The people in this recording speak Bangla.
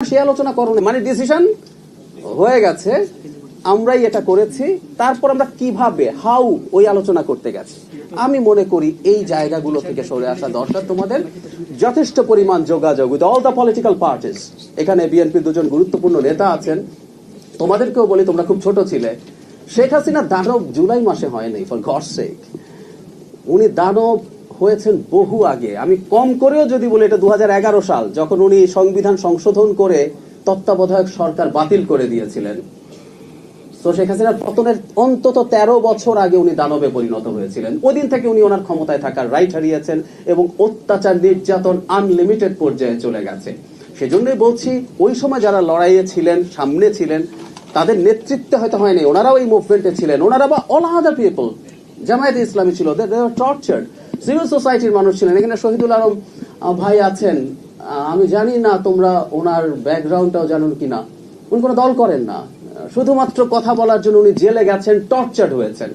সে আলোচনা করো মানে ডিসিশন হয়ে গেছে, আমরাই এটা করেছি, তারপর আমরা কীভাবে হাউ ওই আলোচনা করতে গেছি। আমি মনে করি এই জায়গাগুলো থেকে সরে আসা দরকার তোমাদের। যথেষ্ট পরিমাণ যোগাযোগ with all the political parties এখানে বিএনপি দুজন গুরুত্বপূর্ণ নেতা আছেন। তোমাদেরকেও বলি, তোমরা খুব ছোট ছিলে। শেখ হাসিনা দানব জুলাই মাসে হয়নি ফর গড সেক উনি দানব হয়েছেন বহু আগে। আমি কম করেও যদি বলি, এটা দু হাজার এগারো সাল, যখন উনি সংবিধান সংশোধন করে তত্ত্বাবধায়ক সরকার বাতিল করে দিয়েছিলেন। তো শেখ হাসিনার পতনের অন্তত তেরো বছর আগে উনি দানবে পরিণত হয়েছিলেন। ওদিন থেকে উনি ওনার ক্ষমতায় থাকার রাইট হারিয়েছেন এবং অত্যাচার, নির্যাতন আনলিমিটেড পর্যায়ে চলে গেছে। সেজন্যই বলছি, ওই সময় যারা লড়াইয়ে ছিলেন, সামনে ছিলেন, তাদের নেতৃত্বে হয়তো হয়নি। ওনারাও এই মুভমেন্টে ছিলেন। ওনারা বা অল আদার পিপল জামায়াত ইসলামী ছিল। টর্চার্ড সিভিল সোসাইটির মানুষ ছিলেন। এখানে শহীদুল আলম ভাই আছেন। আমি জানি না তোমরা ওনার ব্যাকগ্রাউন্ডটাও জানুন কিনা। উনি কোনো দল করেন না। শুধুমাত্র কথা বলার জন্য উনি জেলে গেছেন টর্চার্ড হয়েছেন।